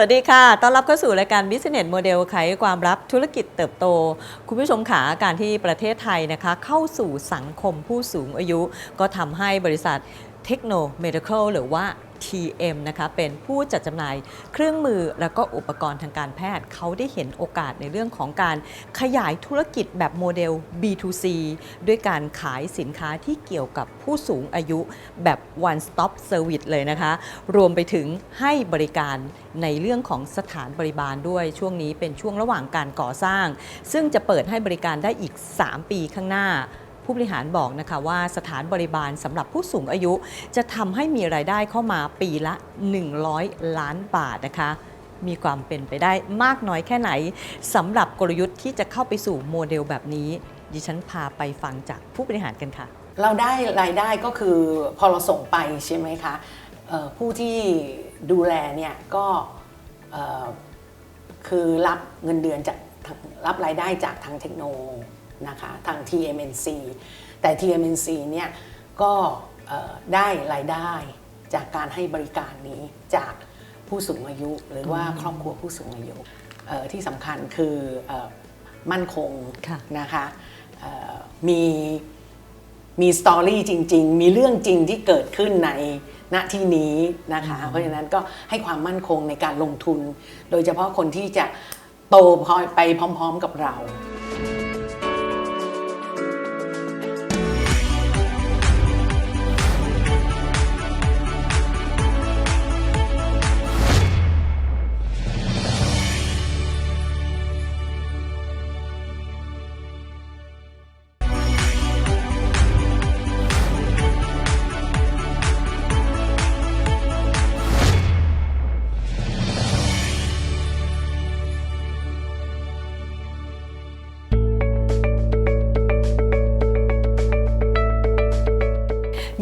วัสดีค่ะ ต้อนรับเข้าสู่รายการ Business Model ไขความลับธุรกิจเติบโต คุณผู้ชมขาการที่ประเทศไทยนะคะ เข้าสู่สังคมผู้สูงอายุ ก็ทำให้บริษัทเทคโนโ e ดิคอลหรือว่า TM นะคะเป็นผู้จัดจำหน่ายเครื่องมือแล้วก็อุปกรณ์ทางการแพทย์ เขาได้เห็นโอกาสในเรื่องของการขยายธุรกิจแบบโมเดล B2C ด้วยการขายสินค้าที่เกี่ยวกับผู้สูงอายุแบบ one stop service เลยนะคะ รวมไปถึงให้บริการในเรื่องของสถานบริบาลด้วยช่วงนี้เป็นช่วงระหว่างการก่อสร้าง ซึ่งจะเปิดให้บริการได้อีก 3 ปีข้างหน้า ผู้บริหารบอกนะคะว่าสถานบริบาลสำหรับผู้สูงอายุ จะทำให้มีรายได้เข้ามาปีละ 100 ล้านบาทนะคะมีความเป็นไปได้มากน้อยแค่ไหนสำหรับกลยุทธ์ที่จะเข้าไปสู่โมเดลแบบนี้ ดิฉันพาไปฟังจากผู้บริหารกันค่ะ เราได้รายได้ก็คือพอเราส่งไปใช่ไหมคะผู้ที่ดูแลเนี่ยก็คือรับเงินเดือนจากรับรายได้จากทางเทคโนโล นะคะทาง TMNC แต่ TMNC เนี่ยก็เอ่อได้รายได้จากการให้บริการนี้จากผู้สูงอายุหรือว่าครอบครัวผู้สูงอายุเอ่อที่สำคัญคือเอ่อมั่นคงค่ะนะคะเอ่อมีมีสตอรี่จริง ๆ มีเรื่องจริงที่เกิดขึ้นในณที่นี้นะคะ เพราะฉะนั้นก็ให้ความมั่นคงในการลงทุน โดยเฉพาะคนที่จะโตพอไปพร้อม ๆกับเรา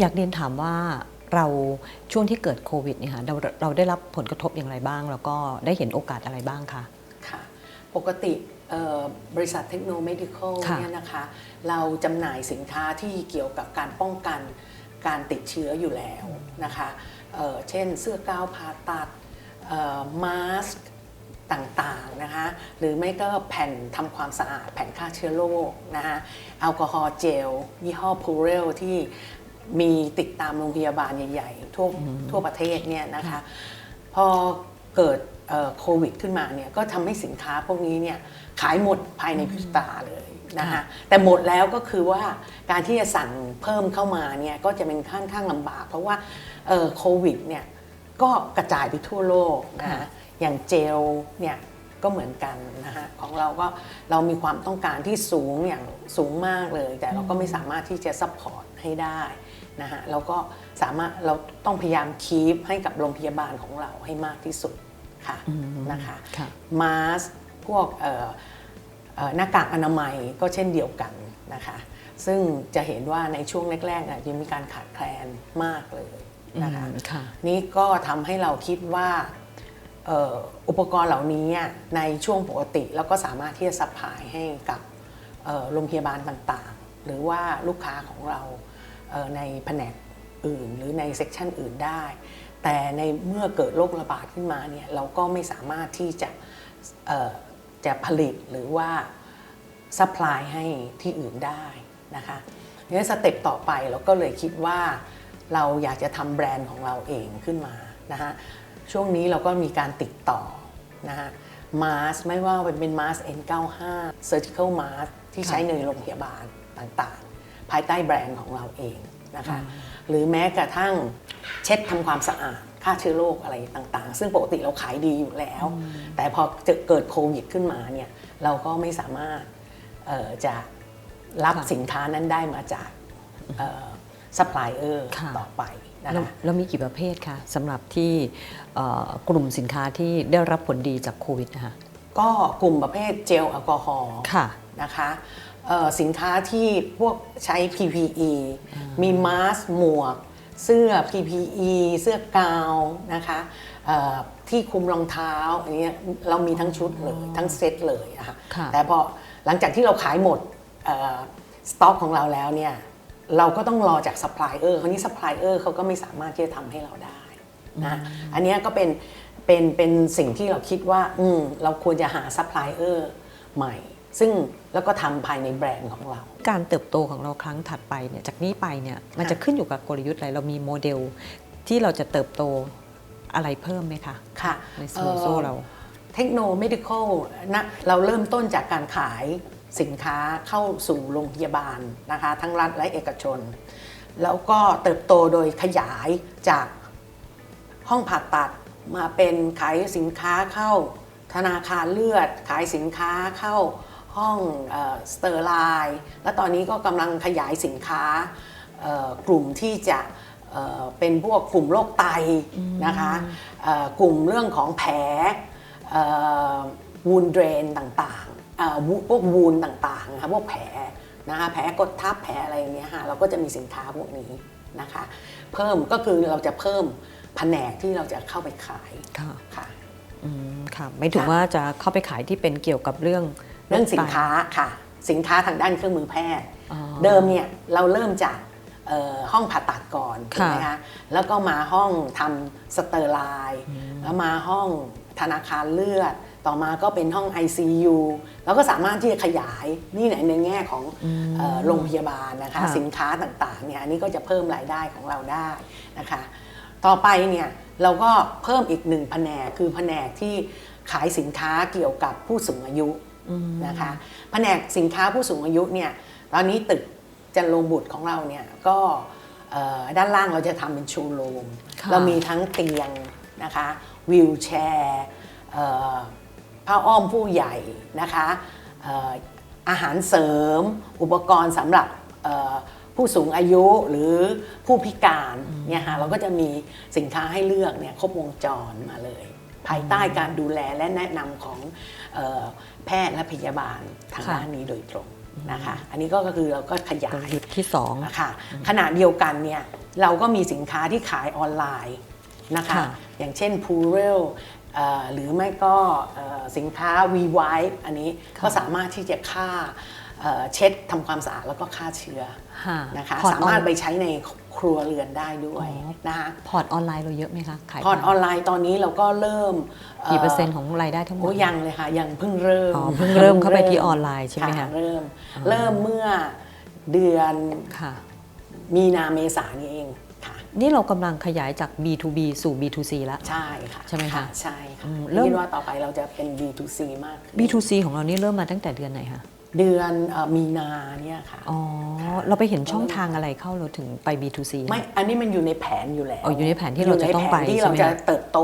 ากเรียนถามว่าเราช่วงที่เกิดโควิดเนี่ยค่ะเราเราได้รับผลกระทบอย่างไรบ้าง แล้วก็ได้เห็นโอกาสอะไรบ้างคะค่ะ ปกติเอ่อบริษัทเทคโนโ e ดิคอลค่ะเนี่ยนะคะ เราจำหน่ายสินค้าที่เกี่ยวกับการป้องกันการติดเชื้ออยู่แล้วนะคะเอ่อเช่นเสื้อกาวผ่าตัดมาสก์ต่างๆนะคะหรือไม่ก็แผ่นทำความสะอาดแผ่นฆ่าเชื้อโรคนะคะแอลกอฮอล์เจล ยี่ห้อพูเรลที่ มีติดตามโรงพยาบาลใหญ่ๆทั่วทั่วประเทศเนี่ยนะคะพอเกิดเอ่อโควิดขึ้นมาเนี่ยก็ทำให้สินค้าพวกนี้เนี่ยขายหมดภายในพริบตาเลยนะคะค่ะแต่หมดแล้วก็คือว่าการที่จะสั่งเพิ่มเข้ามาเนี่ยก็จะเป็นค่อนข้างลำบาก เพราะว่าเอ่อโควิดเนี่ยก็กระจายไปทั่วโลกนะคะอย่างเจลเนี่ยก็เหมือนกันนะคะของเราก็เรามีความต้องการที่สูงอย่างสูงมากเลย แต่เราก็ไม่สามารถที่จะซัพพอร์ตให้ได้ นะฮะเราก็สามารถเราต้องพยายามคีปให้กับโรงพยาบาลของเราให้มากที่สุดค่ะนะคะค่ะมาสก์พวกเอ่อเอ่อหน้ากากอนามัยก็เช่นเดียวกันนะคะซึ่งจะเห็นว่าในช่วงแรกๆอะยังมีการขาดแคลนมากเลยนะคะอืมค่ะนี่ก็ทำให้เราคิดว่าเอ่ออุปกรณ์เหล่านี้ในช่วงปกติ แล้วก็สามารถที่จะสัพพลายให้กับเอ่อโรงพยาบาลต่างๆ หรือว่าลูกค้าของเราเอ่อ ในแผนกอื่น หรือในเซกชันอื่นได้ แต่ในเมื่อเกิดโรคระบาดขึ้นมาเนี่ยเราก็ไม่สามารถที่จะจะผลิตหรือว่าซัพพลายให้ที่อื่นได้นะคะเนี่สเต็ปต่อไปเราก็เลยคิดว่าเราอยากจะทำแบรนด์ของเราเองขึ้นมานะคะช่วงนี้เราก็มีการติดต่อนะฮะมาสไม่ว่าเป็นมาส N95 Surgical Mask ที่ใช้ในโรงพยาบาลต่าง ภายใต้แบรนด์ของเราเองนะคะหรือแม้กระทั่งเช็ดทำความสะอาดฆ่าเชื้อโรคอะไรต่างๆ ซึ่งปกติเราขายดีอยู่แล้ว แต่พอเจอเกิดโควิดขึ้นมาเนี่ยเราก็ไม่สามารถเอ่อจะรับค่ะสินค้านั้นได้มาจากซัพพลายเออร์ค่ะต่อไปนะแล้วคะแล้วมีกี่ประเภทคะสำหรับที่เอ่อกลุ่มสินค้าที่ได้รับผลดีจากโควิดนะคะก็กลุ่มประเภทเจลแอลกอฮอล์ค่ะนะคะเอ่อ สินค้าที่พวกใช้ PPE มีมาสก์หมวก เสื้อ PPE เสื้อกาวนะคะเอ่อที่คลุมรองเท้าอันนี้เรามีทั้งชุดเลยทั้งเซตเลยอะค่ะค่ะแต่พอหลังจากที่เราขายหมดสต็อกของเราแล้วเนี่ยเราก็ต้องรอจากซัพพลายเออร์คราวนี้ซัพพลายเออร์เขาก็ไม่สามารถที่จะทำให้เราได้นะอันเนี้ยก็เป็นเป็นเป็นสิ่งที่เราคิดว่า อืมเราควรจะหาซัพพลายเออร์ใหม่ ซึ่งแล้วก็ทำภายในแบรนด์ของเรา การเติบโตของเราครั้งถัดไปเนี่ยจากนี้ไปเนี่ยมันจะขึ้นอยู่กับกลยุทธ์อะไรเรามีโมเดล ที่เราจะเติบโตอะไรเพิ่มไหมคะค่ะในสโมโซเราเทคโนโลยีคอลนะเราเริ่มต้นจากการขายสินค้าเข้าสู่โรงพยาบาลนะคะทั้งรัฐและเอกชน แล้วก็เติบโตโดยขยายจากห้องผ่าตัดมาเป็นขายสินค้าเข้าธนาคารเลือด ขายสินค้าเข้า ห้องสเตอร์ไลน์และตอนนี้ก็กำลังขยายสินค้าเอ่อกลุ่มที่จะเอ่อเป็นพวกกลุ่มโรคไตนะคะเอ่อกลุ่มเรื่องของแผลวูนเดรนต่างๆเอ่อวูพวกวูนต่างๆนะคะพวกแผลนะคะแผลกดทับแผลอะไรอย่างเงี้ยค่ะเราก็จะมีสินค้าพวกนี้นะคะเพิ่มก็คือเราจะเพิ่มแผนกที่เราจะเข้าไปขายค่ะค่ะอืมค่ะไม่ถึงค่ะว่าจะเข้าไปขายที่เป็นเกี่ยวกับเรื่อง เรื่องสินไตค้าค่ะ สินค้าทางด้านเครื่องมือแพทย์อ๋อเดิมเนี่ยเราเริ่มจากเอ่อห้องผ่าตัดก่อนถูกไหมค่ะคะแล้วก็มาห้องทำสเตอร์ไลน์แล้วมาห้องธนาคารเลือด ต่อมาก็เป็นห้อง ICU แล้วก็สามารถที่จะขยายนี่ในในแง่ของเอ่อโรงพยาบาลนะคะค่ะสินค้าต่างๆเนี่ยอันนี้ก็จะเพิ่มรายได้ของเราได้นะคะ ต่อไปเนี่ยเราก็เพิ่มอีกหนึ่งแผนกคือแผนกที่ขายสินค้าเกี่ยวกับผู้สูงอายุ นะคะแผนกสินค้าผู้สูงอายุเนี่ยตอนนี้ตึกจันลงบุตรของเราเนี่ยก็เอ่อด้านล่างเราจะทำเป็นชูโรมค่ะเรามีทั้งเตียงนะคะวิวแชร์เอ่อผ้าอ้อมผู้ใหญ่นะคะเอ่ออาหารเสริม อุปกรณ์สำหรับเอ่อผู้สูงอายุหรือผู้พิการเนี่ยค่ะเราก็จะมีสินค้าให้เลือกเนี่ยครบวงจรมาเลย ภายใต้การดูแลและแนะนำของเอ่อ แพทย์และพยาบาลทางค่ะด้านนี้โดยตรงนะคะ อันนี้ก็คือเราก็ขยากลยยุทธ์ที่สองนะคะขณะเดียวกันเนี่ยเราก็มีสินค้าที่ขายออนไลน์นะคะค่ะอย่างเช่น p u r e l หรือไม่ก็เอ่อสินค้า v w i p e อันนี้ก็สามารถที่จะฆ่า เอ่อเช็ดทำความสะอาดแล้วก็ฆ่าเชื้อค่ะนะคะพอร์ตสามารถออนไปใช้ในครัวเรือนได้ด้วยอ๋อนะคะพอร์ตออนไลน์เราเยอะไหมคะขายพอร์ตออนไลน์ตอนนี้เราก็เริ่มกี่เปอร์เซ็นต์ของรายได้ทั้งหมดโอ้ยังเลยค่ะยังเพิ่งเริ่มอ๋อเพิ่งเริ่มเข้าไปที่ออนไลน์ใช่ไหมคะเริ่มเริ่มเมื่อเดือนค่ะมีนาเมษายนนี้เองค่ะนี่เรากำลังขยายจาก B2B สู่ B2C แล้วใช่ค่ะใช่ไหมคะใช่ค่ะอืมเริ่มคิดว่าต่อไปเราจะเป็น B2C มากขึ้น B2C ของเรานี่เริ่มมาตั้งแต่เดือนไหนคะ เดือนเอ่อมีนาเนี่ยค่ะ อ๋อ เราไปเห็นช่องทางอะไรเข้าเราถึงไป B2C ไม่ อันนี้มันอยู่ในแผนอยู่แล้วอ๋ออยู่ในแผนที่เราจะต้องไปยู่ในแผนที่ใช่เราไหมจะคะเติบโต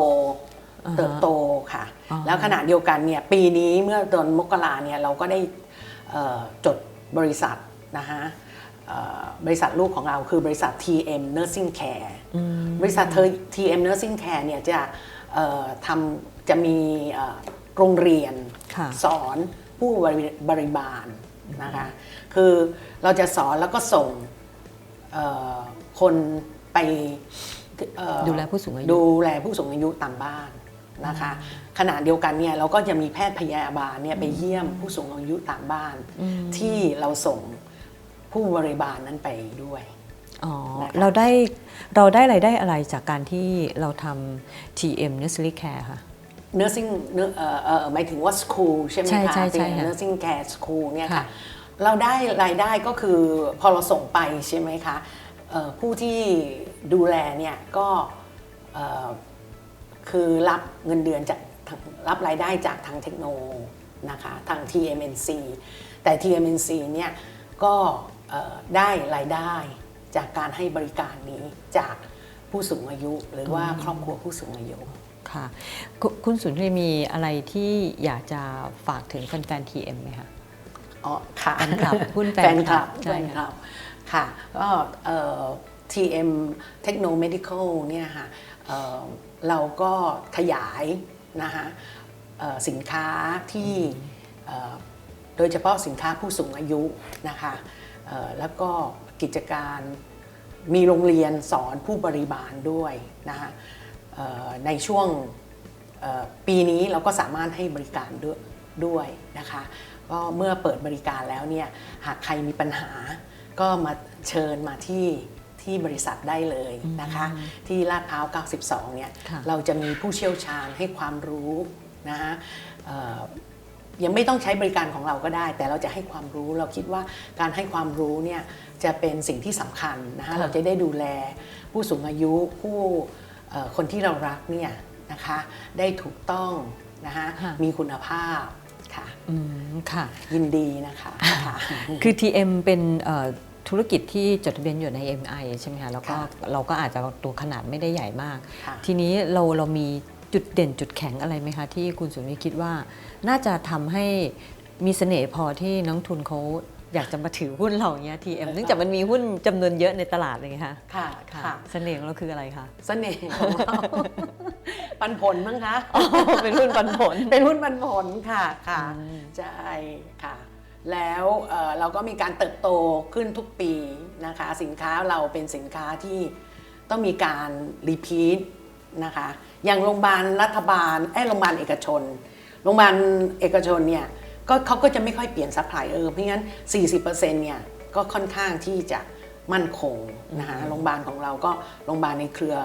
อ่าฮะเติบโตค่ะอ๋อแล้วขณะเดียวกันเนี่ยปีนี้เมื่อเดือนมกราเนี่ยเราก็ได้เอ่อจดบริษัทนะคะเอ่อบริษัทลูกของเราคือบริษัท TM Nursing Care บริษัท TM Nursing Care เนี่ยจะเอ่อทำจะมีเอ่อโรงเรียนค่ะสอน ผู้บริบริบาลนะคะคือเราจะสอนแล้วก็ส่งเอ่อคนไปเอ่อดูแลผู้สูงอายุดูแลผู้สูงอายุตามบ้านนะคะขณะเดียวกันเนี่ยเราก็จะมีแพทย์พยาบาลเนี่ยไปเยี่ยมผู้สูงอายุตามบ้าน ที่เราส่งผู้บริบาลนั้นไปด้วยอ๋อนะคะเราได้เราได้รายได้อะไรจากการที่เราทำ TM Nursery Care ค่ะ nursing เนื้อเอ่อเอ่อหมายถึงว่า school ใช่ไหมใช่คะใช่ใช่เป็น ค่ะ nursing care school เนี่ยค่ะ ค่ะ เราได้รายได้ก็คือพอเราส่งไปใช่ไหมคะเอ่อผู้ที่ดูแลเนี่ยก็เอ่อคือรับเงินเดือนจากทางรับรายได้จากทางเทคโนนะคะทาง TMNC แต่ TMNC เนี่ยก็เอ่อได้รายได้จากการให้บริการนี้จากผู้สูงอายุ หรือว่าครอบครัวผู้สูงอายุ ค่ะคุคุณสุนทรีมีอะไรที่อยากจะฝากถึงแฟนๆ TM ไหมคะอ๋อค่ะแฟนคลับหุ้นแฟแฟนนคคลัลับบใช่แฟนคลับค่ะก็เอ่อ TM Techno Medical เนี่ยค่ะเอ่อเราก็ขยายนะคะเอ่อสินค้าที่เอ่อโดยเฉพาะสินค้าผู้สูงอายุนะคะเอ่อแล้วก็กิจการมีโรงเรียนสอนผู้บริบาลด้วยนะคะเอ่อ ในช่วงเอ่อปีนี้เราก็สามารถให้บริการด้วยด้วยนะคะก็เมื่อเปิดบริการแล้วเนี่ยหากใครมีปัญหาก็มาเชิญมาที่ที่บริษัทได้เลยนะคะ ที่ลาดพร้าว 92 เนี่ยค่ะเราจะมีผู้เชี่ยวชาญให้ความรู้นะคะเอ่อยังไม่ต้องใช้บริการของเราก็ได้ แต่เราจะให้ความรู้เราคิดว่าการให้ความรู้เนี่ยจะเป็นสิ่งที่สำคัญนะคะค่ะเราจะได้ดูแลผู้สูงอายุผู้เอ่อ คนที่เรารักเนี่ยนะคะได้ถูกต้องนะคะค่ะมีคุณภาพค่ะอืมค่ะ ยินดีนะคะค่ะคือ TM เป็นเอ่อธุรกิจที่จดทะเบียนอยู่ใน MI ใช่ไหมคะแล้วก็ค่ะเราก็อาจจะตัวขนาดไม่ได้ใหญ่มากค่ะทีนี้เราเรามีจุดเด่นจุดแข็งอะไรไหมคะที่คุณสุนิคิดว่า น่าจะทำให้มีเสน่ห์พอที่นักทุนเขา อยากจะมาถือหุ้นเราอย่างเงี้ย TM เนื่องจากมันมีหุ้นจำนวนเยอะในตลาดเลยไงคะค่ะค่ะค่ะเสน่ห์ของเราคืออะไรคะเสน่ห์ของเราปันผลมั้งคะเป็นหุ้นปันผล เป็นหุ้นปันผลค่ะค่ะอืมใช่ค่ะ แล้วเอ่อเราก็มีการเติบโตขึ้นทุกปีนะคะ สินค้าเราเป็นสินค้าที่ต้องมีการรีพีทนะคะอย่างโรงพยาบาลรัฐบาลไอ้ยโรงพยาบาลเอกชนโรงพยาบาลเอกชนเนี่ย ก็เขาก็จะไม่ค่อยเปลี่ยนซัพพลายเออร์เพราะงั้น 40%เนี่ยก็ค่อนข้างที่จะมั่นคงนะคะโรงพยาบาลของเราก็โรงพยาบาลในเครือ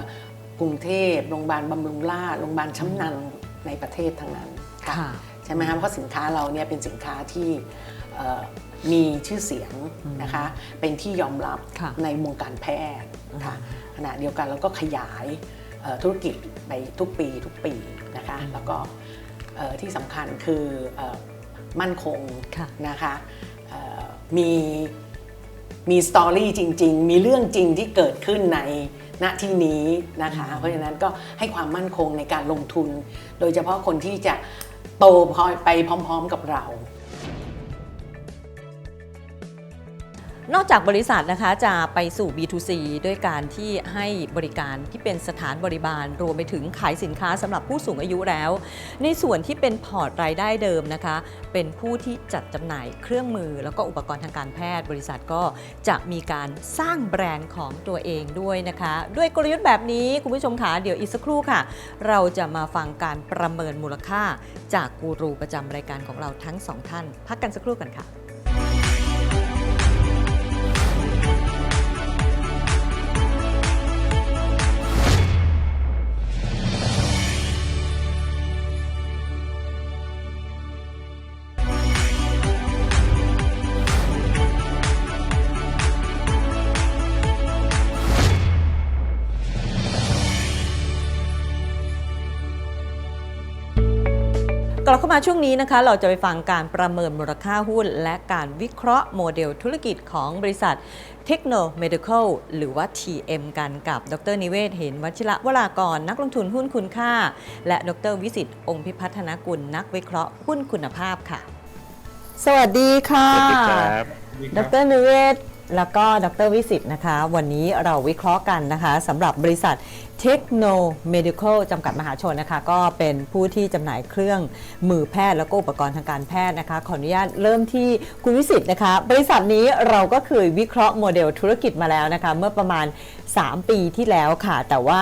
กรุงเทพโรงพยาบาลบำรุงราษฎร์โรงพยาบาลชั้นนำในประเทศทั้งนั้นค่ะค่ะใช่ไหมคะเพราะสินค้าเราเนี่ยเป็นสินค้าที่เอ่อมีชื่อเสียงนะคะเป็นที่ยอมรับค่ะในวงการแพทย์ค่ะขณะเดียวกันเราก็ขยายเอ่อธุรกิจไปทุกปีทุกปีนะคะแล้วก็เอ่อที่สำคัญคือเอ่อ มั่นคงค่ะนะคะเอ่อมีมีสตอรี่จริง ๆ มีเรื่องจริงที่เกิดขึ้นในณที่นี้นะคะ เพราะฉะนั้นก็ให้ความมั่นคงในการลงทุน โดยเฉพาะคนที่จะโตพอไปพร้อม ๆกับเรา นอกจากบริษัทนะคะจะไปสู่ B2C ด้วยการที่ให้บริการที่เป็นสถานบริบาลรวมไปถึงขายสินค้าสำหรับผู้สูงอายุแล้ว ในส่วนที่เป็นพอร์ตรายได้เดิมนะคะ เป็นผู้ที่จัดจำหน่ายเครื่องมือ แล้วก็อุปกรณ์ทางการแพทย์ บริษัทก็จะมีการสร้างแบรนด์ของตัวเองด้วยนะคะ ด้วยกลยุทธ์แบบนี้คุณผู้ชมคะเดี๋ยวอีกสักครู่ค่ะ เราจะมาฟังการประเมินมูลค่า จากกูรูประจำรายการของเราทั้งสองท่าน พักกันสักครู่กันค่ะ กลับเข้ามาช่วงนี้นะคะ เราจะไปฟังการประเมินมูลค่าหุ้น และการวิเคราะห์โมเดลธุรกิจของบริษัทเทคโนโมดิคอลหรือว่า TM กันกับ ดรนิเวศ เห็นวัชิระวรากร นักลงทุนหุ้นคุณค่า และดรวิสิตองค์พิพัฒนกุล นักวิเคราะห์หุ้นคุณภาพค่ะ สวัสดีค่ะ สวัสดีครับ ดรนิเวศ แล้วก็ดรวิสิตนะคะ วันนี้เราวิเคราะห์กันนะคะสำหรับบริษัท เทคโนโมดิคอลจำกัดมหาชนนะคะก็เป็นผู้ที่จำหน่ายเครื่องมือแพทย์แล้วก็อุปกรณ์ทางการแพทย์นะคะ ขออนุญาตเริ่มที่คุณวิสิตนะคะ บริษัทนี้เราก็เคยวิเคราะห์โมเดลธุรกิจมาแล้วนะคะ เมื่อประมาณ 3 ปีที่แล้วค่ะ แต่ว่า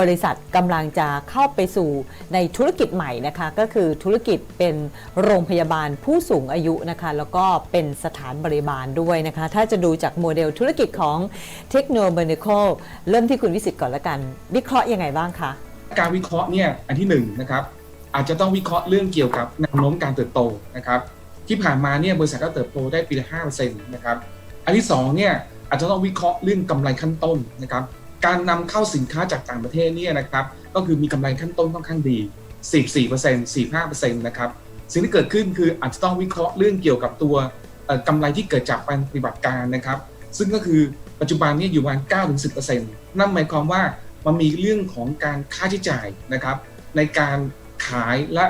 บริษัทกำลังจะเข้าไปสู่ในธุรกิจใหม่นะคะ ก็คือธุรกิจเป็นโรงพยาบาลผู้สูงอายุนะคะ แล้วก็เป็นสถานบริบาลด้วยนะคะ ถ้าจะดูจากโมเดลธุรกิจของเทคโนโลยีเริ่มที่คุณวิสิตก่อนละกันวิเคราะห์ยังไงบ้างคะ การวิเคราะห์เนี่ยอันที่หนึ่งนะครับอาจจะต้องวิเคราะห์เรื่องเกี่ยวกับแนวโน้มการเติบโตนะครับที่ผ่านมาเนี่ยบริษัทก็เติบโตได้ปีละห้าเปอร์เซ็นต์นะครับอันที่สองเนี่ยอาจจะต้องวิเคราะห์เรื่องกำไรขั้นต้นนะครับการนำเข้าสินค้าจากต่างประเทศเนี่ยนะครับก็คือมีกำไรขั้นต้นค่อนข้างดี14% 45%นะครับสิ่งที่เกิดขึ้นคืออาจจะต้องวิเคราะห์เรื่องเกี่ยวกับตัวเอ่อกำไรที่เกิดจากการปฏิบัติการนะครับ ซึ่งก็คือปัจจุบันนี่ยอยู่ประมาณ9-10%นั่นหมายความว่า มันมีเรื่องของการค่าใช้จ่ายนะครับ ในการขายและ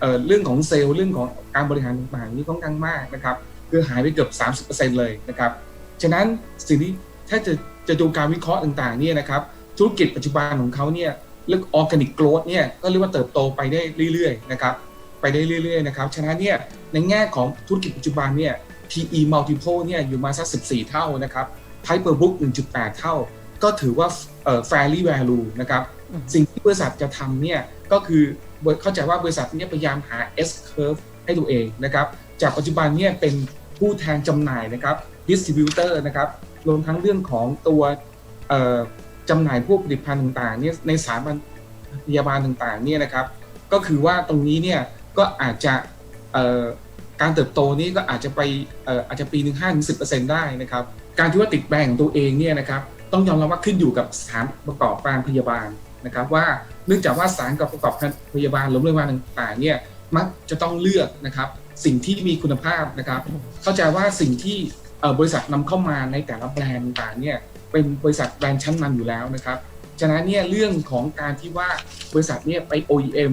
เเรื่องของเซลล์เรื่องของการบริหารต่างๆนี่ค่อนข้างมากนะครับคือหายไปเกือบ 30%เลยนะครับฉะนั้นสิ่งที่ถ้าจะจะดูการวิเคราะห์ต่างๆเนี่ยนะครับธุรกิจปัจจุบันของเขาเนี่ยเรื่องออร์แกนิกโกรดเนี่ยก็เรียกว่าเติบโตไปได้เรื่อยๆนะครับไปได้เรื่อยๆนะครับฉะนั้นเนี่ยในแง่ของธุรกิจปัจจุบันเนี่ย PE multiple เนี่ยอยู่มาสัก 14 เท่านะครับ Price per book 1.8 เท่า ก็ถือว่าเอ่อ fairly value นะครับอืมสิ่งที่บริษัทจะทำเนี่ยก็คือเข้าใจว่าบริษัทเนี่ยพยายามหา S curve ให้ตัวเองนะครับ จากปัจจุบันเนี่ยเป็นผู้แทนจำหน่ายนะครับ distributor นะครับรวมทั้งเรื่องของตัวเอ่อจำหน่ายพวกผลิตภัณฑ์ต่างๆเนี่ยในสถาบันพยาบาลต่างๆเนี่ยนะครับ ก็คือว่าตรงนี้เนี่ยก็อาจจะเอ่อการเติบโตนี้ก็อาจจะไปเอ่ออาจจะปีหนึ่งห้าถึงสิได้นะครับ การที่ว่าติดแบรนด์ของตัวเองเนี่ยนะครับ ต้องยอมรับว่าขึ้นอยู่กับสถานประกอบการพยาบาลนะครับ ว่าเนื่องจากว่าสถานประกอบการพยาบาลโรงพยาบาลต่างๆเนี่ยมักจะต้องเลือกนะครับสิ่งที่มีคุณภาพนะครับ เข้าใจว่าสิ่งที่บริษัทนำเข้ามาในแต่ละแบรนด์ต่างเนี่ยเป็นบริษัทแบรนด์ชั้นนำอยู่แล้วนะครับฉะนั้นเนี่ยเรื่องของการที่ว่าบริษัทเนี่ยไป OEM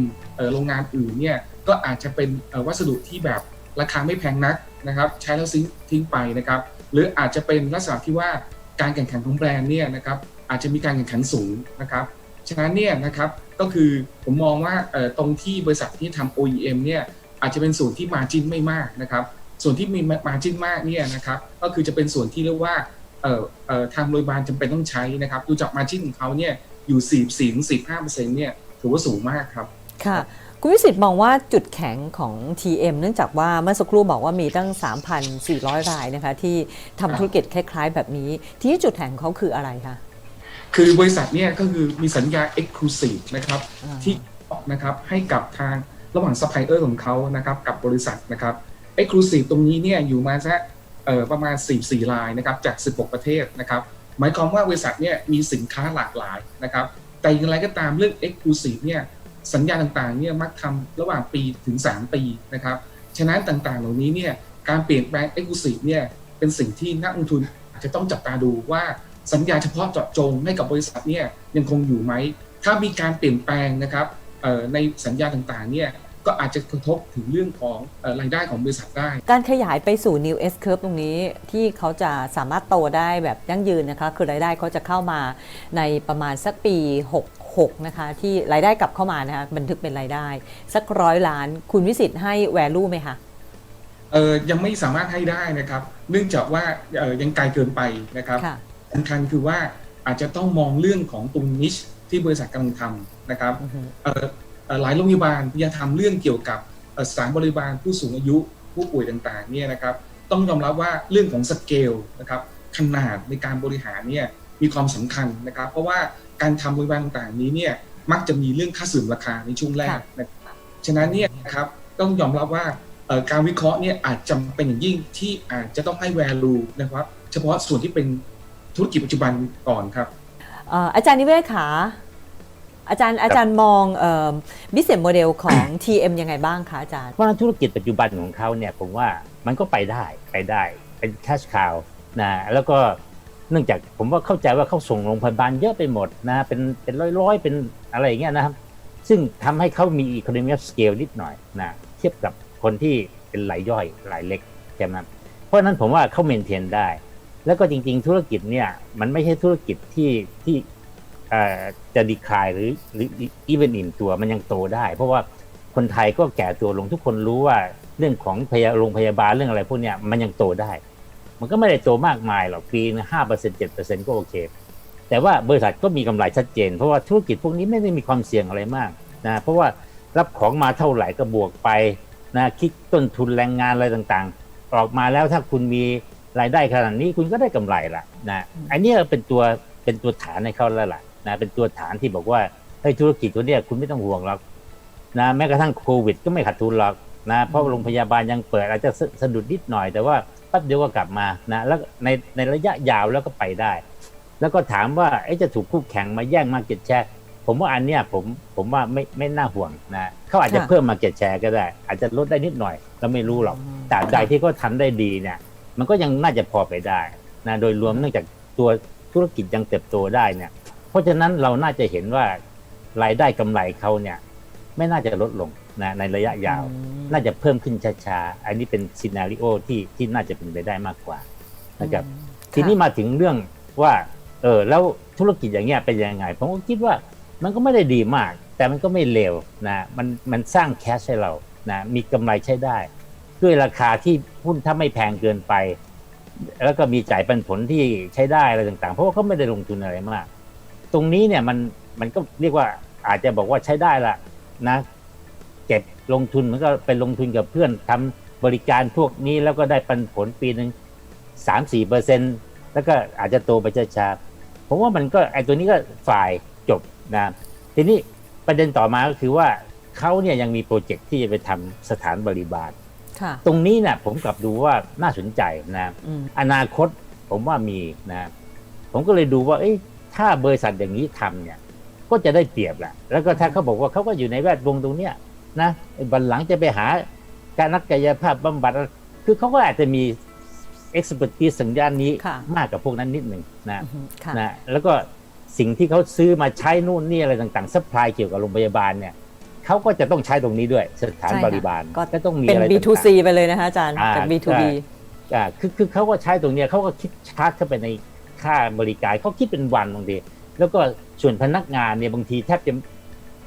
โรงงานอื่นเนี่ยก็อาจจะเป็นวัสดุที่แบบราคาไม่แพงนักนะครับ ใช้แล้วทิ้งทิ้งไปนะครับ หรืออาจจะเป็นลักษณะที่ว่า การแข่งขันของแบรนด์เนี่ยนะครับอาจจะมีการแข่งขันสูงนะครับฉะนั้นเนี่ยนะครับก็คือผมมองว่าตรงที่บริษัทที่ทำ OEM เนี่ยอาจจะเป็นส่วนที่มาจิ้นไม่มากนะครับ ส่วนที่มีมาจิ้นมากเนี่ยนะครับก็คือจะเป็นส่วนที่เรียกว่าทางโรงพยาบาลจำเป็นต้องใช้นะครับดูจากมาจิ้นของเขาเนี่ยอยู่ 4 4 15เปอร์เซ็นต์เนี่ยถือว่าสูงมากครับ ค่ะคุณวิสิตมองว่าจุดแข็งของ TM เนื่องจากว่าเมื่อสักครู่บอกว่ามีตั้ง 3,400 รายนะคะที่ทำธุรกิจคล้ายๆ แบบนี้ ที่จุดแข็งของเขาคืออะไรคะคือบริษัทเนี่ยก็คือมีสัญญา Exclusive นะครับอ่าที่นะครับให้กับทางระหว่างซัพพลายเออร์ของเขานะครับกับบริษัทนะครับ Exclusive ตรงนี้เนี่ยอยู่มาสักเอ่อประมาณ 44 รายนะครับจาก 16 ประเทศนะครับหมายความว่าบริษัทเนี่ยมีสินค้าหลากหลายนะครับแต่อย่างไรก็ตามเรื่อง Exclusive เนี่ย สัญญาต่างๆเนี่ยมักทำระหว่างปีถึง 3 ปีนะครับฉะนั้นต่างๆ เหล่านี้เนี่ยการเปลี่ยนแปลง Exclusive เนี่ยเป็นสิ่งที่นักลงทุนอาจจะต้องจับตาดูว่าสัญญาเฉพาะเจาะจงให้กับบริษัทเนี่ยยังคงอยู่ไหม ถ้ามีการเปลี่ยนแปลงนะครับในสัญญาต่างๆเนี่ยก็อาจจะกระทบถึงเรื่องของรายได้ของบริษัทได้ การขยายไปสู่ New S Curve ตรงนี้ที่เขาจะสามารถโตได้แบบยั่งยืนนะคะ คือรายได้เขาจะเข้ามาในประมาณสักปี 66นะคะที่รายได้กลับเข้ามานะคะบันทึกเป็นรายได้ สักร้อยล้านคุณวิสิตให้ value ไหมคะเออยังไม่สามารถให้ได้นะครับ เนื่องจากว่าเออยังไกลเกินไปนะครับค่ะสำคัญคือว่าอาจจะต้องมองเรื่องของตรงนิชที่บริษัทกำลังทำนะครับอือฮึเอ่อเอ่อหลายโรงพยาบาลยังทำเรื่องเกี่ยวกับเอ่อสถานบริบาลผู้สูงอายุผู้ป่วยต่างๆเนี่ยนะครับต้องยอมรับว่าเรื่องของสเกลนะครับขนาดในการบริหารเนี่ยมีความสำคัญนะครับ เพราะว่า การทำบริบาลต่างๆนี้เนี่ยมักจะมีเรื่องค่าเสื่อมราคาในช่วงแรกนะครับฉะนั้นเนี่ยนะครับต้องยอมรับว่าเอ่อการวิเคราะห์เนี่ยอาจจำเป็นอย่างยิ่งที่อาจจะต้องให้ value นะครับ เฉพาะส่วนที่เป็นธุรกิจปัจจุบันก่อนครับเอ่ออาจารย์นิเวศขาอาจารย์อาจารย์มองบิสเนสโมเดลของ TM ยังไงบ้างคะอาจารย์เพราะฉะนั้นธุรกิจปัจจุบันของเขาเนี่ยผมว่ามันก็ไปได้ไปได้เป็นแคชคาวนะแล้วก็ เนื่องจากผมว่าเข้าใจว่าเขาส่งโรงพยาบาลเยอะไปหมดนะเป็นเป็นร้อยๆ เป็นอะไรอย่างเงี้ยนะครับ ซึ่งทำให้เขามี economy of scale นิดหน่อยนะเทียบกับคนที่เป็นรายย่อยรายเล็กใช่ไหมเพราะนั้นผมว่าเขาเมนเทนได้ แล้วก็จริง ๆ ธุรกิจเนี่ยมันไม่ใช่ธุรกิจที่ที่จะดีคลายหรือหรืออีเวนต์อิ่มตัวมันยังโตได้ เพราะว่าคนไทยก็แก่ตัวลงทุกคนรู้ว่าเรื่องของพยาโรงพยาบาลเรื่องอะไรพวกเนี้ยมันยังโตได้ มันก็ไม่ได้โตมากมายหรอกปีห้าเปอร์เซ็นต์เจ็ดเปอร์เซ็นต์ก็โอเค แต่ว่าบริษัทก็มีกำไรชัดเจน เพราะว่าธุรกิจพวกนี้ไม่ได้มีความเสี่ยงอะไรมากนะเพราะว่ารับของมาเท่าไหร่ก็บวกไปนะคิดต้นทุนแรงงานอะไรต่างๆ ออกมาแล้วถ้าคุณมีรายได้ขนาดนี้คุณก็ได้กำไรละนะอันเนี้ยเป็นตัวเป็นตัวฐานให้เขาแล้วล่ะนะเป็นตัวฐานที่บอกว่าเฮ้ยธุรกิจตัวเนี้ยคุณไม่ต้องห่วงหรอกนะแม้กระทั่งโควิด ก็ไม่ขาดทุนหรอกนะเพราะโรงพยาบาลยังเปิดอาจจะสสะดุดนิดหน่อย แต่ว่าแป๊บเดียวก็กลับมานะแล้วในในระยะยาวแล้วก็ไปได้ แล้วก็ถามว่าเอ๊ะจะถูกคู่แข่งมาแย่งมาเก็ตแชร์ผมว่าอันเนี้ยผมผมว่าไม่ไม่น่าห่วงนะเขาอาจจะค่ะเพิ่มมาเก็ตแชร์ก็ได้ อาจจะลดได้นิดหน่อยเราไม่รู้หรอกแต่ใดที่เขาทำได้ดีเนี่ย มันก็ยังน่าจะพอไปได้นะโดยรวมเนื่องจากตัวธุรกิจยังเติบโตได้เนี่ย เพราะฉะนั้นเราน่าจะเห็นว่ารายได้กำไรเขาเนี่ย ไม่น่าจะลดลง นะในระยะยาว น่าจะเพิ่มขึ้นช้าๆ อันนี้เป็นซีนารีโอที่ที่น่าจะเป็นไปได้มากกว่านะครับทีนี้มาถึงเรื่องว่าเออแล้วธุรกิจอย่างเงี้ยเป็นยังไงผมก็คิดว่ามันก็ไม่ได้ดีมาก แต่มันก็ไม่เลวนะมันมันสร้างแคชให้เรานะมีกำไรใช้ได้ ด้วยราคาที่หุ้นถ้าไม่แพงเกินไป แล้วก็มีจ่ายปันผลที่ใช้ได้อะไรต่างๆ เพราะว่าเขาไม่ได้ลงทุนอะไรมาก ตรงนี้เนี่ยมันมันก็เรียกว่าอาจจะบอกว่าใช้ได้ละนะเก็บ ลงทุนมันก็ไปลงทุนกับเพื่อนทำบริการพวกนี้แล้วก็ได้ปันผลปีหนึ่งสามสี่เปอร์เซ็นแล้วก็อาจจะโตไปช้าๆผมว่ามันก็ไอ้ตัวนี้ก็ฝ่ายจบนะทีนี้ประเด็นต่อมาก็คือว่าเขาเนี่ยยังมีโปรเจกต์ที่จะไปทำสถานบริบาลค่ะตรงนี้เนี่ยผมกลับดูว่าน่าสนใจนะอืมอนาคตผมว่ามีนะผมก็เลยดูว่า เอ้ยถ้าบริษัทอย่างนี้ทำเนี่ย ก็จะได้เปรียบแหละแล้วก็ถ้าเขาบอกว่าเขาก็อยู่ในแวดวงตรงเนี้ย นะไอ้บันหลังจะไปหาการนักกายภาพบำบัดอะไรคือเขาก็อาจจะมี expertise สัญญาณนี้ค่ะมากกว่าพวกนั้นนิดหนึ่งนะอือฮึค่ะนะแล้วก็สิ่งที่เขาซื้อมาใช้นู่นนี่อะไรต่างๆซัพพลายเกี่ยวกับโรงพยาบาลเนี่ยเขาก็จะต้องใช้ตรงนี้ด้วยสถานใช่ค่ะบริบาลก็ก็ต้องมีเป็นอะไรต่างๆ B2C ไปเลยนะคะอาจารย์อ่าเป็น B2B อ่าคือคือเขาก็ใช้ตรงเนี้ยเขาก็คิดชาร์จเข้าไปในค่าบริการเขาคิดเป็นวันบางทีแล้วก็ส่วนพนักงานเนี่ยบางทีแทบจะ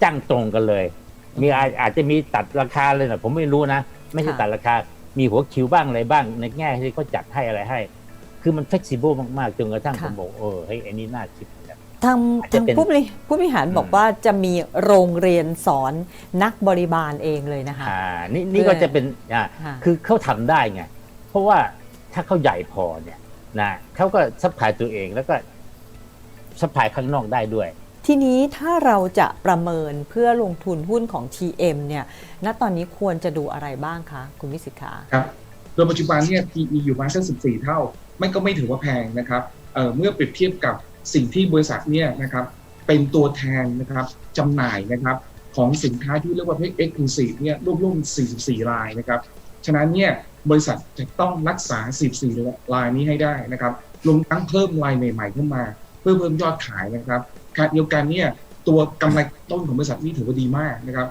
จ้างตรงกันเลย มีอาอาจจะมีตัดราคาเลยนะผมไม่รู้นะ ไม่ใช่ค่ะตัดราคา มีหัวคิวบ้างอะไรบ้าง ในแง่ที่เขาจัดให้อะไรให้ คือมัน flexible มากๆ จนกระทั่งผมบอกเออเฮ้ยอันนี้น่าคิดเหมือนกันทางอาจจะทางเป็นผู้บริผู้บริหารอืมบอกว่าจะมีโรงเรียนสอนนักบริบาลเองเลยนะคะอ่านี่นี่เพื่ก็อจะเป็นอ่าค่ะคือเขาทำได้ไง เพราะว่าถ้าเขาใหญ่พอเนี่ยนะเขาก็ซัพพลายตัวเองแล้วก็ซัพพลายข้างนอกได้ด้วย ทีนี้ถ้าเราจะประเมินเพื่อลงทุนหุ้นของ TM เนี่ย ณ ตอนนี้ควรจะดูอะไรบ้างคะคุณวิสิตขาครับ โดยปัจจุบันเนี่ย PE อยู่ประมาณสัก14 เท่า ไม่ก็ไม่ถือว่าแพงนะครับเอ่อเมื่อเปรียบเทียบกับสิ่งที่บริษัทเนี่ยนะครับ เป็นตัวแทนนะครับจำหน่ายนะครับของสินค้าที่เรียกว่าเพ exclusive เนี่ยร่วมๆ44 รายนะครับ ฉะนั้นเนี่ยบริษัทจะต้องรักษา14รายนี้ให้ได้นะครับรวมทั้งเพิ่มรายใหม่ๆเข้ามา เพื่อเพิ่มยอดขายนะครับ ขณะเดียวกันเนี่ยตัวกำไรต้นของบริษัทนี่ถือว่าดีมากนะครับ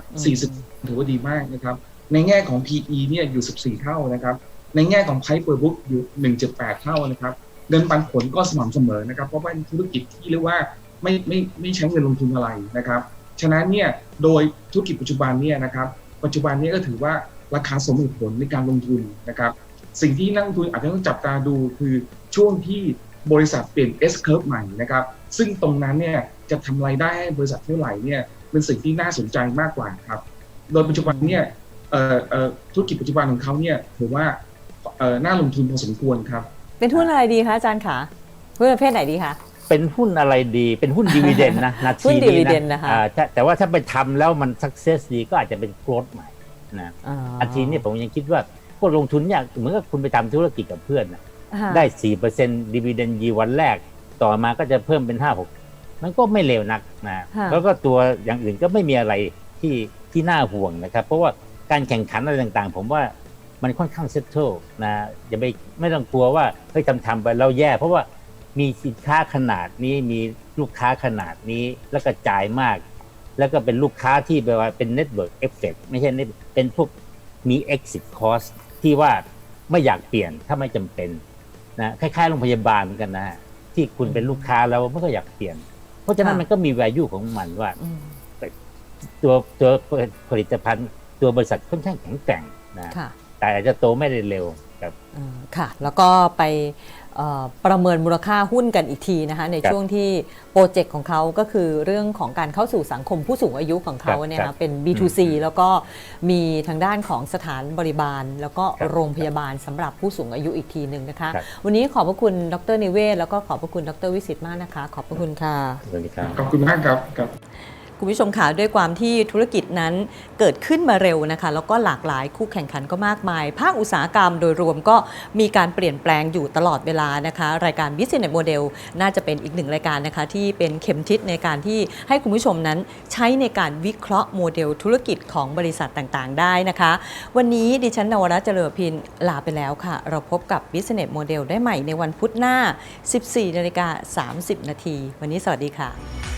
40 ถือว่าดีมากนะครับ ในแง่ของ PE เนี่ยอยู่ 14 เท่านะครับ ในแง่ของ Price per book อยู่ 1.8 เท่านะครับ เงินปันผลก็สม่ำเสมอนะครับ เพราะว่าเป็นธุรกิจที่เรียกว่าไม่ไม่ไม่ใช้เงินลงทุนอะไรนะครับ ฉะนั้นเนี่ยโดยธุรกิจปัจจุบันเนี่ยนะครับ ปัจจุบันเนี้ก็ถือว่าราคาสมเหตุผลในการลงทุนนะครับ สิ่งที่นักลงทุนอาจจะต้องจับตาดูคือช่วงที่ บริษัทเปลี่ยน S curve ใหม่นะครับ ซึ่งตรงนั้นเนี่ยจะทำรายได้ให้บริษัทเท่าไหร่เนี่ยเป็นสิ่งที่น่าสนใจมากกว่าครับ โดยปัจจุบันเนี่ยเอ่อเอ่อธุรกิจปัจจุบันของเขาเนี่ยถือว่าเอ่อน่าลงทุนพอสมควรครับ เป็นหุ้นอะไรดีคะอาจารย์ขาหุ้นประเภทไหนดีคะเป็นหุ้นอะไรดีเป็นหุ้นดีเวเดนนะนาทีหุ้นนี้ dividend นะนะคะอ่าแต่แต่ว่าถ้าไปทำแล้วมันสักเซสดีก็อาจจะเป็นโกรดใหม่นะอ๋ออาทีนี้ผมยังคิดว่าพวกลงทุนเนี่ยเหมือนกับคุณไปทำธุรกิจกับเพื่อนนะค่ะ ได้สี่เปอร์เซ็นต์ดีเวเดนยีวันแรก ต่อมาก็จะเพิ่มเป็นห้าหกมันก็ไม่เลวนักนะค่ะแล้วก็ตัวอย่างอื่นก็ไม่มีอะไรที่ที่น่าห่วงนะครับ เพราะว่าการแข่งขันอะไรต่างๆ ผมว่ามันค่อนข้างเซตเทิลนะอย่าไปไม่ต้องกลัวว่าเฮ้ยทำทำไปแล้วแย่ เพราะว่ามีสินค้าขนาดนี้มีลูกค้าขนาดนี้แล้วก็จ่ายมาก แล้วก็เป็นลูกค้าที่แปลว่าเป็นเน็ตเวิร์กเอฟเฟกไม่ใช่ net- เป็นพวกมี exit cost ที่ว่าไม่อยากเปลี่ยนถ้าไม่จำเป็น นะคล้ายๆโรงพยาบาลเหมือนกันนะฮะที่คุณเป็นลูกค้าแล้วไม่ก็อยากเปลี่ยน เพราะฉะนั้นค่ะมันก็มี value ของมันว่าอืมตัวตัวผลิตภัณฑ์ ตัวบริษัทค่อนข้างแข็งแกร่งนะค่ะแต่อาจจะโตไม่ได้เร็วกับอ่าค่ะ แล้วก็ไปเอ่อ ประเมินมูลค่าหุ้นกันอีกทีนะคะในครับช่วงที่โปรเจกต์ของเขาก็คือเรื่องของการเข้าสู่สังคมผู้สูงอายุของเขาครับเนี่ยครันะบเป็น B2C อืมแล้วก็มีทางด้านของสถานบริบาล แล้วก็ครับโรงพยาบาลสำหรับผู้สูงอายุอีกทีหนึ่งนะคะครับวันนี้ขอบพระคุณดรนิเวศแล้วก็ขอบพระคุณดรวิสิตมากนะคะ ขอบพระคุณค่ะสวัสดีครับขอบคุณมากครับ คุณผู้ชมค่ะด้วยความที่ธุรกิจนั้นเกิดขึ้นมาเร็วนะคะ แล้วก็หลากหลายคู่แข่งขันก็มากมาย ภาคอุตสาหกรรมโดยรวมก็มีการเปลี่ยนแปลงอยู่ตลอดเวลานะคะ รายการ Business Model น่าจะเป็นอีกหนึ่งรายการนะคะ ที่เป็นเข็มทิศในการที่ให้คุณผู้ชมนั้นใช้ในการวิเคราะห์โมเดลธุรกิจของบริษัทต่างๆ ได้นะคะ วันนี้ดิฉันนวรัตเจริญพินลาไปแล้วค่ะ เราพบกับ Business Model ได้ใหม่ในวันพุธหน้า 14นาฬิกา30 นาที วันนี้สวัสดีค่ะ